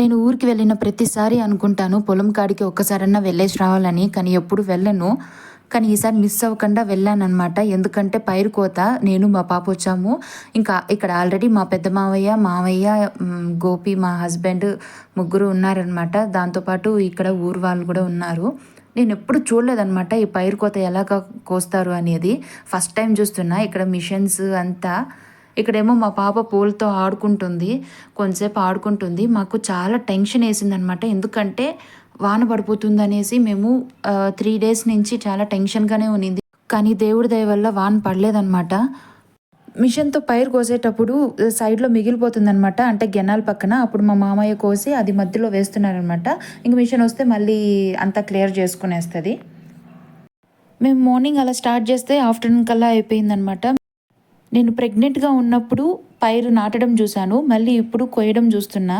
నేను ఊరికి వెళ్ళిన ప్రతిసారి అనుకుంటాను పొలం కాడికి ఒక్కసారన్నా వెళ్ళేసి రావాలని కానీ ఎప్పుడు వెళ్ళను. కానీ ఈసారి మిస్ అవ్వకుండా వెళ్ళానమాట ఎందుకంటే పైరు కోత నేను మా పాప వచ్చాము. ఇంకా ఇక్కడ ఆల్రెడీ మా పెద్ద మావయ్య మావయ్య గోపి మా హస్బెండ్ ముగ్గురు ఉన్నారనమాట దాంతోపాటు ఇక్కడ ఊరు వాళ్ళు కూడా ఉన్నారు. నేను ఎప్పుడు చూడలేదనమాట ఈ పైరు కోత ఎలా కోస్తారు అనేది. ఫస్ట్ టైం చూస్తున్నా ఇక్కడ మిషన్స్ అంతా. ఇక్కడేమో మా పాప పూలతో ఆడుకుంటుంది కొంతసేపు ఆడుకుంటుంది. మాకు చాలా టెన్షన్ వేసిందనమాట ఎందుకంటే వాన పడిపోతుంది అనేసి మేము త్రీ డేస్ నుంచి చాలా టెన్షన్గానే ఉన్నింది. కానీ దేవుడి దయ వల్ల వాన పడలేదన్నమాట. మిషన్తో పైరు కోసేటప్పుడు సైడ్లో మిగిలిపోతుందనమాట అంటే గెనాల పక్కన. అప్పుడు మా మామయ్య కోసి అది మధ్యలో వేస్తున్నారనమాట ఇంక మిషన్ వస్తే మళ్ళీ అంతా క్లియర్ చేసుకునేస్తుంది. మేము మార్నింగ్ అలా స్టార్ట్ చేస్తే ఆఫ్టర్నూన్ కల్లా అయిపోయిందనమాట నేను ప్రెగ్నెంట్గా ఉన్నప్పుడు పైరు నాటడం చూశాను మళ్ళీ ఇప్పుడు కొయ్యడం చూస్తున్నా.